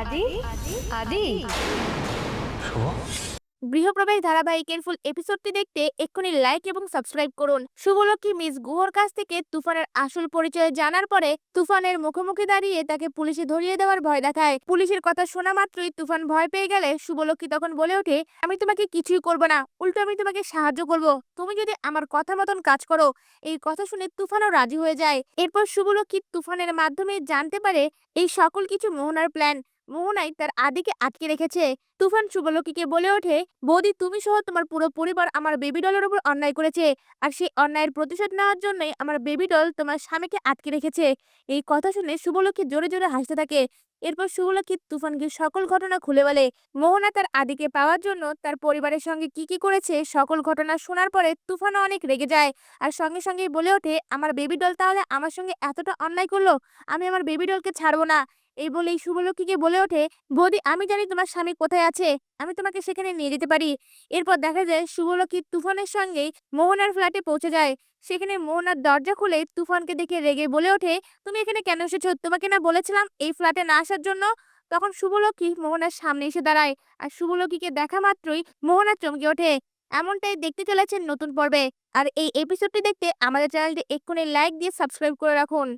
আদি আদি। গৃহপ্রবেশ ধারাবাহিকের ফুল এপিসোডটি দেখতে এক্ষুনি লাইক এবং সাবস্ক্রাইব করুন। শুভলক্ষ্মী মিস গুহর কাছ থেকে তুফানের আসল পরিচয় জানার পরে তুফানের মুখোমুখি দাঁড়িয়ে তাকে পুলিশে ধরিয়ে দেওয়ার ভয় দেখায়। পুলিশের কথা শোনা মাত্রই তুফান ভয় পেয়ে গেলে শুভলক্ষ্মী তখন বলে ওঠে আমি তোমাকে কিছুই করব না উল্টো আমি তোমাকে সাহায্য করব। তুমি যদি আমার কথা মতন কাজ করো এই কথা শুনে তুফানও রাজি হয়ে যায়। এরপর শুভলক্ষ্মী তুফানের মাধ্যমে জানতে পারে এই সকল কিছু মোহনার প্ল্যান মোহনাই তার আদিকে আটকে রেখেছে তুফান শুভলক্ষীকে বলে ওঠে, বৌদি, তুমি সহ তোমার পুরো পরিবার আমার বেবি ডলের উপর অন্যায় করেছে। আর সেই অন্যায়ের প্রতিশোধ নেওয়ার জন্যই আমার বেবি ডল তোমার স্বামীকে আটকে রেখেছে। এই কথা শুনে শুভলক্ষী জোরে জোরে হাসতে থাকে। এরপর শুভলক্ষী তুফানকে সকল ঘটনা খুলে বলে, মোহনা তার আদিকে পাওয়ার জন্য তার পরিবারের সঙ্গে কি কি করেছে সকল ঘটনা শোনার পরে তুফানও অনেক রেগে যায়। আর সঙ্গে সঙ্গেই বলে ওঠে, আমার বেবি ডল তাহলে আমার সঙ্গে এতটা অন্যায় করল? আমি আমার বেবি ডলকে ছাড়বো না। এই বলেই শুভলক্ষীকে বলে ওঠে, বৌদি, আমি জানি তোমার স্বামী কোথায় আছে, আমি তোমাকে সেখানে নিয়ে যেতে পারি। এরপর দেখা যায় শুভলক্ষী তুফানের সঙ্গেই মোহনার ফ্ল্যাটে পৌঁছে যায়। সেখানে মোহনার দরজা খুলে তুফানকে দেখে রেগে বলে ওঠে, তুমি এখানে কেন এসেছ? তোমাকে না বলেছিলাম এই ফ্ল্যাটে না আসার জন্য? তখন শুভলক্ষী মোহনার সামনে এসে দাঁড়ায় আর শুভলক্ষীকে দেখা মাত্রই মোহনা চমকে ওঠে। এমনটাই দেখতে চলেছেন নতুন পর্বে। আর এই এপিসোডটি দেখতে আমাদের চ্যানেলটি এক্ষুনি লাইক দিয়ে সাবস্ক্রাইব করে রাখুন।